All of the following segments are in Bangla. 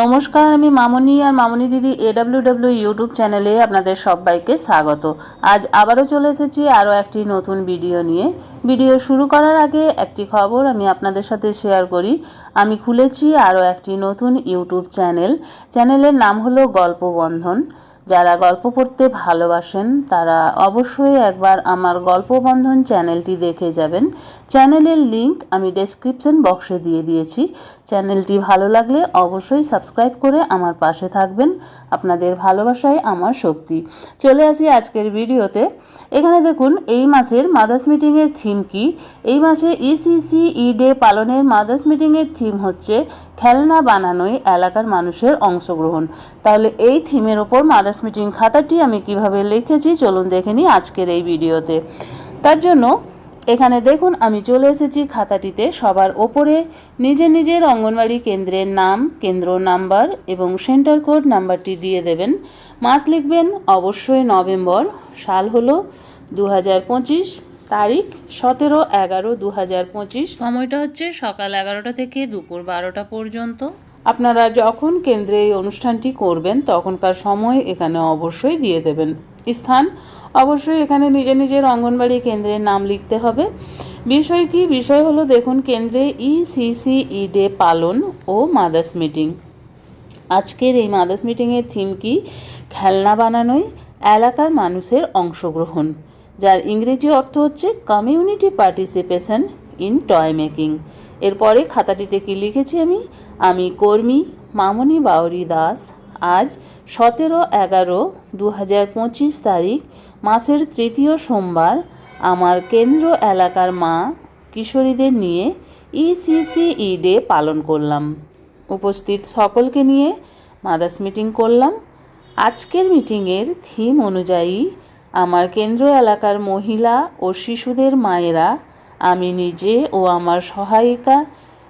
নমস্কার, আমি মামনি আর মামনি দিদি এডাব্লিউ ডাব্লিউ ইউটিউব চ্যানেলে আপনাদের সবাইকে স্বাগত। আজ আবারও চলে এসেছি আরও একটি নতুন ভিডিও নিয়ে। ভিডিও শুরু করার আগে একটি খবর আমি আপনাদের সাথে শেয়ার করি। আমি খুলেছি আরও একটি নতুন ইউটিউব চ্যানেল চ্যানেলের নাম হলো গল্পবন্ধন। যারা গল্প পড়তে ভালোবাসেন, তারা অবশ্যই একবার আমার গল্পবন্ধন চ্যানেলটি দেখে যাবেন। চ্যানেলের লিংক আমি ডেসক্রিপশন বক্সে দিয়ে দিয়েছি। চ্যানেলটি ভালো লাগলে অবশ্যই সাবস্ক্রাইব করে আমার পাশে থাকবেন। আপনাদের ভালোবাসায় আমার শক্তি। চলে আসি আজকের ভিডিওতে। এখানে দেখুন, এই মাসের মাদার্স মিটিংয়ের থিম কি? এই মাসে ইসিসি ই ডে পালনের মাদার্স মিটিংয়ের থিম হচ্ছে খেলনা বানানোই এলাকার মানুষের অংশগ্রহণ। তাহলে এই থিমের ওপর মাদার্স মিটিং খাতাটি আমি কীভাবে লিখেছি, চলুন দেখে নিই আজকের এই ভিডিওতে তার জন্য এখানে দেখুন আমি চলে এসেছি খাতাটিতে সবার ওপরে। নিজের নিজের অঙ্গনওয়াড়ি কেন্দ্রের নাম কেন্দ্র নাম্বার এবং সেন্টার কোড নাম্বারটি দিয়ে দেবেন। মাস লিখবেন অবশ্যই নভেম্বর। সাল হলো দু হাজার পঁচিশ তারিখ সতেরো এগারো দু হাজার পঁচিশ। সময়টা হচ্ছে সকাল এগারোটা থেকে দুপুর বারোটা পর্যন্ত। আপনারা যখন কেন্দ্রে এই অনুষ্ঠানটি করবেন তখনকার সময় এখানে অবশ্যই দিয়ে দেবেন। স্থান। অবশ্যই এখানে নিজের নিজের অঙ্গনবাড়ি কেন্দ্রের নাম লিখতে হবে। বিষয় কি? বিষয় হলো দেখুন, কেন্দ্রে ইসিসিই ডে পালন ও মাদার্স মিটিং আজকের এই মাদার্স মিটিংয়ের থিম কি? খেলনা বানানোয় এলাকার মানুষের অংশগ্রহণ, যার ইংরেজি অর্থ হচ্ছে community participation in toy making এরপরে খাতাটিতে কি লিখেছি আমি? আমি কর্মী মামনি বাউরি দাস আজ সতেরো এগারো দু হাজার পঁচিশ তারিখ, মাসের তৃতীয় সোমবার, আমার কেন্দ্র এলাকার মা কিশোরীদের নিয়ে ইসিসিই ডে পালন করলাম। উপস্থিত সকলকে নিয়ে মাদার্স মিটিং করলাম। আজকের মিটিংয়ের থিম অনুযায়ী আমার কেন্দ্র এলাকার মহিলা ও শিশুদের মায়েরা, আমি নিজে ও আমার সহায়িকা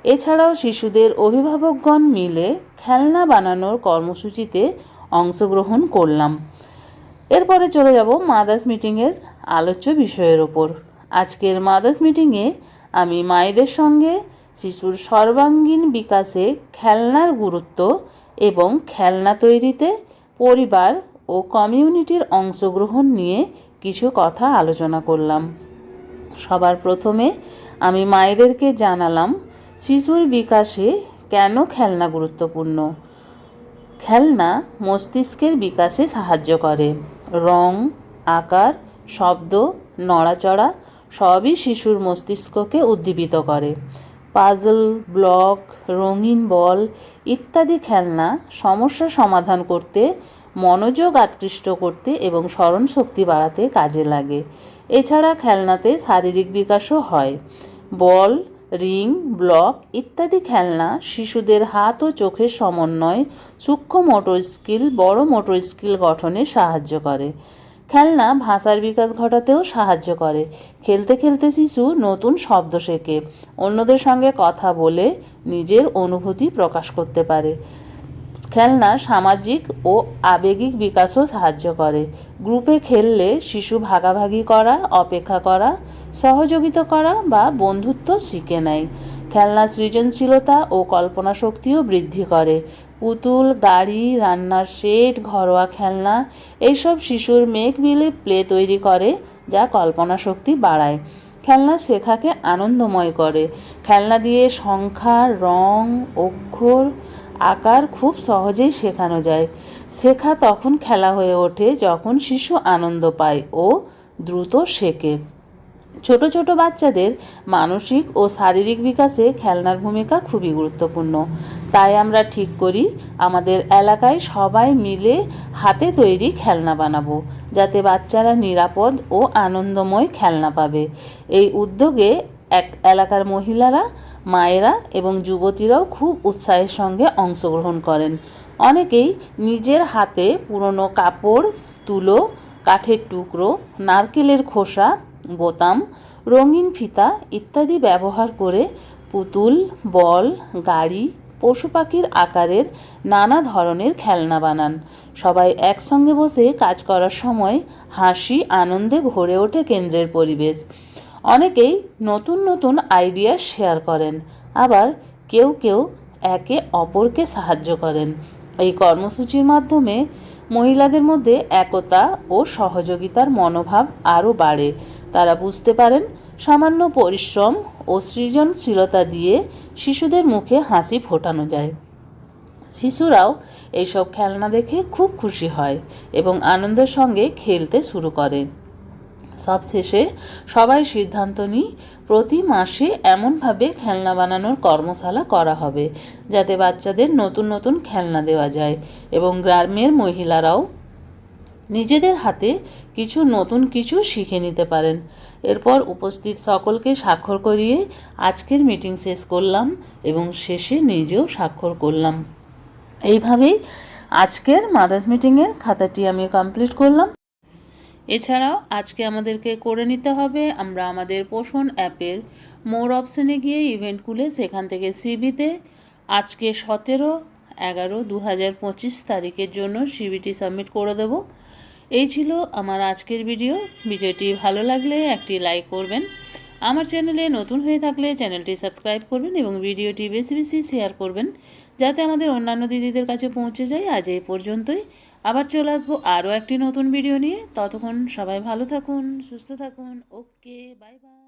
এছাড়াও শিশুদের অভিভাবকগণ মিলে খেলনা বানানোর কর্মসূচিতে অংশগ্রহণ করলাম। এরপরে চলে যাব মাদার্স মিটিংয়ের আলোচ্য বিষয়ের ওপর। আজকের মাদার্স মিটিংয়ে আমি মায়েদের সঙ্গে শিশুর সর্বাঙ্গীন বিকাশে খেলনার গুরুত্ব এবং খেলনা তৈরিতে পরিবার ও কমিউনিটির অংশগ্রহণ নিয়ে কিছু কথা আলোচনা করলাম। সবার প্রথমে আমি মায়েদেরকে জানালাম শিশুর বিকাশে কেন খেলনা গুরুত্বপূর্ণ? খেলনা মস্তিষ্কের বিকাশে সাহায্য করে। রং, আকার, শব্দ, নড়াচড়া সবই শিশুর মস্তিষ্ককে উদ্দীপিত করে। পাজল, ব্লক, রঙিন বল ইত্যাদি খেলনা সমস্যা সমাধান করতে, মনোযোগ আকৃষ্ট করতে এবং স্মরণ শক্তি বাড়াতে কাজে লাগে। এছাড়া খেলনাতে শারীরিক বিকাশও হয়। বল রিং, ব্লক ইত্যাদি খেলনা, শিশুদের হাত ও চোখের সমন্বয় সূক্ষ্ম মোটর স্কিল, বড় মোটর স্কিল গঠনে সাহায্য করে। খেলনা ভাষার বিকাশ ঘটাতেও সাহায্য করে। খেলতে খেলতে শিশু নতুন শব্দ শেখে। অন্যদের সঙ্গে কথা বলে নিজের অনুভূতি প্রকাশ করতে পারে। খেলনা সামাজিক ও আবেগিক বিকাশও সাহায্য করে। গ্রুপে খেললে শিশু ভাগাভাগি করা, অপেক্ষা করা, সহযোগিতা করা বা বন্ধুত্ব শিখে নেয়। খেলনা সৃজনশীলতা ও কল্পনা শক্তিও বৃদ্ধি করে। পুতুল, গাড়ি, রান্নার সেট, ঘরোয়া খেলনা এইসব শিশুর মেঘ মিলে প্লে তৈরি করে, যা কল্পনা শক্তি বাড়ায়। খেলনা শেখাকে আনন্দময় করে। খেলনা দিয়ে সংখ্যা, রং, অক্ষর আকার খুব সহজেই শেখানো যায়। শেখা তখন খেলা হয়ে ওঠে যখন শিশু আনন্দ পায় ও দ্রুত শেখে। ছোট ছোট বাচ্চাদের মানসিক ও শারীরিক বিকাশে খেলনার ভূমিকা খুবই গুরুত্বপূর্ণ। তাই আমরা ঠিক করি, আমাদের এলাকায় সবাই মিলে হাতে তৈরি খেলনা বানাবো, যাতে বাচ্চারা নিরাপদ ও আনন্দময় খেলনা পাবে। এই উদ্যোগে এক এলাকার মহিলারা মায়েরা এবং যুবতীরাও খুব উৎসাহের সঙ্গে অংশগ্রহণ করেন। অনেকেই নিজের হাতে পুরনো কাপড়, তুলো, কাঠের টুকরো, নারকেলের খোসা, বোতাম, রঙিন ফিতা ইত্যাদি ব্যবহার করে পুতুল, বল, গাড়ি, পশু পাখির আকারের নানা ধরনের খেলনা বানান। সবাই একসঙ্গে বসে কাজ করার সময় হাসি, আনন্দে ভরে ওঠে কেন্দ্রের পরিবেশ। অনেকেই নতুন নতুন আইডিয়া শেয়ার করেন, আবার কেউ কেউ একে অপরকে সাহায্য করেন। এই কর্মসূচির মাধ্যমে মহিলাদের মধ্যে একতা ও সহযোগিতার মনোভাব আরও বাড়ে। তারা বুঝতে পারেন, সামান্য পরিশ্রম ও সৃজনশীলতা দিয়ে শিশুদের মুখে হাসি ফোটানো যায়। শিশুরাও এইসব খেলনা দেখে খুব খুশি হয় এবং আনন্দের সঙ্গে খেলতে শুরু করে। সবশেষে সবাই সিদ্ধান্ত নিই, প্রতি মাসে এমনভাবে খেলনা বানানোর কর্মশালা করা হবে, যাতে বাচ্চাদের নতুন নতুন খেলনা দেওয়া যায় এবং গ্রামের মহিলারাও নিজেদের হাতে কিছু নতুন কিছু শিখে নিতে পারেন। এরপর উপস্থিত সকলকে স্বাক্ষর করিয়ে আজকের মিটিং শেষ করলাম এবং শেষে নিজেও স্বাক্ষর করলাম। এইভাবেই আজকের মাদার্স মিটিংয়ের খাতাটি আমি কমপ্লিট করলাম। এছাড়াও আজকে আমাদেরকে করে নিতে হবে, আমরা আমাদের পোষণ অ্যাপের মোর অপশনে গিয়ে ইভেন্ট খুলে সেখান থেকে সিবিতে আজকে সতেরো এগারো দু হাজার পঁচিশ তারিখের জন্য সিবিটি সাবমিট করে দেব। এই ছিল আমার আজকের ভিডিও ভিডিওটি ভালো লাগলে একটি লাইক করবেন। আমার চ্যানেলে নতুন হয়ে থাকলে চ্যানেলটি সাবস্ক্রাইব করবেন এবং ভিডিওটি বেশি বেশি শেয়ার করবেন। যাতে আমাদের অন্যান্য দিদিদের কাছে পৌঁছে যায়। আজ এই পর্যন্তই। আবার চলে আসব আরও একটি নতুন ভিডিও নিয়ে। ততক্ষণ সবাই ভালো থাকুন, সুস্থ থাকুন। Okay bye bye